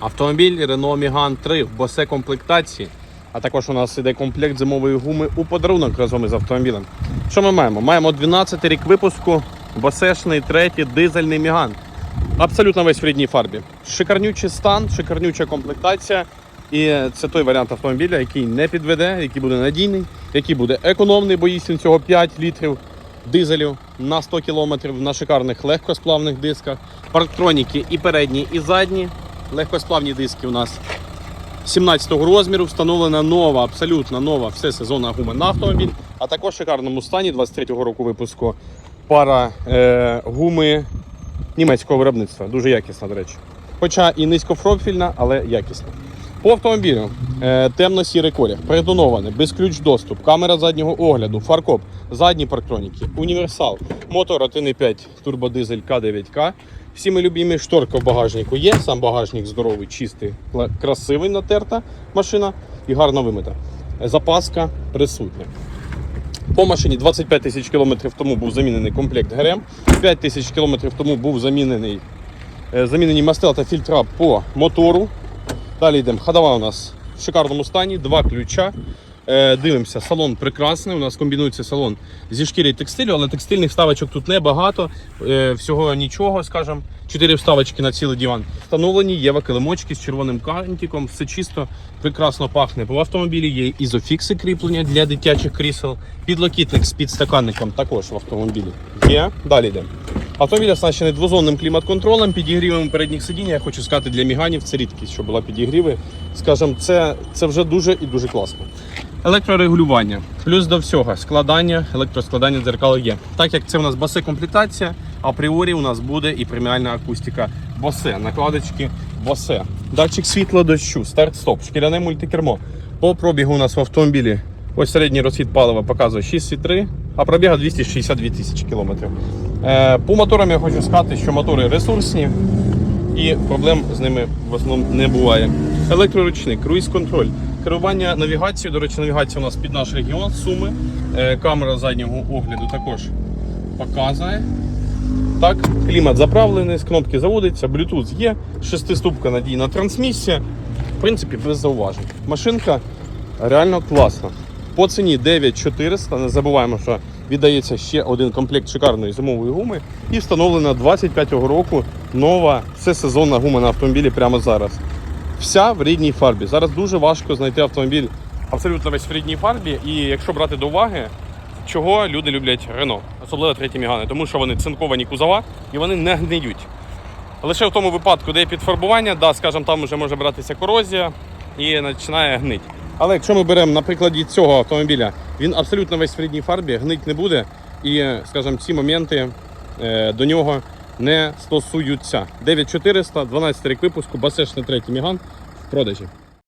Автомобіль Renault Megane 3 в босе комплектації. А також у нас іде комплект зимової гуми у подарунок разом із автомобілем. Що ми маємо? Маємо 12 рік випуску, босешний, третій, дизельний Megane. Абсолютно весь в рідній фарбі. Шикарнючий стан, шикарнюча комплектація. І це той варіант автомобіля, який не підведе, який буде надійний, який буде економний, бо їсть він всього 5 літрів дизелю на 100 км на шикарних легкосплавних дисках. Парктроніки і передні, і задні. Легкосплавні диски у нас 17-го розміру. Встановлена нова, абсолютно нова всесезонна гума на автомобіль, а також в шикарному стані 23-го року випуску пара е, гуми німецького виробництва. Дуже якісна, до речі. Хоча і низькопрофільна, але якісна. По автомобілю е, темно-сірий колір, притонований, безключ доступ, камера заднього огляду, фаркоп, задні парктроніки, універсал, мотор 1.5 турбодизель К9К. Всі ми любимі шторка в багажнику є. Сам багажник здоровий, чистий, красивий, натерта машина і гарно вимита. Запаска присутня. По машині 25 тисяч кілометрів тому був замінений комплект ГРМ, 5 тисяч кілометрів тому був замінений, е, замінені мастила та фільтра по мотору. Далі йдемо. Ходова у нас в шикарному стані, два ключа. Е, Дивимося, салон прекрасний. У нас комбінується салон зі шкіри текстилю, але текстильних вставочок тут небагато. Е, Всього нічого, скажімо. Чотири вставочки на цілий диван. Встановлені єва килимочки з червоним кантиком. Все чисто, прекрасно пахне. По автомобілі є ізофікси кріплення для дитячих крісел. Підлокітник з підстаканником також в автомобілі. Є. Далі йдемо. Автомобіль оснащений двозонним клімат-контролем, підігрівом передніх сидінь. Я хочу сказати, для міганів це рідкість, що була підігріви. Скажімо, це, це вже дуже і дуже класно. Електрорегулювання. Плюс до всього складання, електроскладання дзеркал є. Так як це у нас басе комплектація, апріорі у нас буде і преміальна акустика босе, накладочки босе. Датчик світла дощу, старт-стоп, шкіряне мультикермо. По пробігу у нас в автомобілі ось середній розхід палива показує 6,3, а пробіга 262 тисячі кілометрів. Е, По моторам я хочу сказати, що мотори ресурсні і проблем з ними в основному не буває. Електроручник, круїз-контроль, керування навігацією. До речі, навігація у нас під наш регіон Суми. Е, Камера заднього огляду також показує. Так, клімат заправлений, з кнопки заводиться, Bluetooth є, шестиступка надійна трансмісія. В принципі, без зауважень. Машинка реально класна. По ціні 9400. Не забуваємо, що віддається ще один комплект шикарної зимової гуми. І встановлена 25-го року нова всесезонна гума на автомобілі прямо зараз. Вся в рідній фарбі. Зараз дуже важко знайти автомобіль абсолютно весь в рідній фарбі. І якщо брати до уваги, чого люди люблять Рено, особливо треті Мігани, тому що вони цинковані кузова і вони не гниють. Лише в тому випадку, де є підфарбування, да, скажімо, там вже може братися корозія і починає гнити. Але якщо ми беремо на прикладі цього автомобіля, він абсолютно весь в рідній фарбі, гнить не буде. І, скажімо, ці моменти е, до нього не стосуються. 9400, 12 рік випуску, басешний третій Міган в продажі.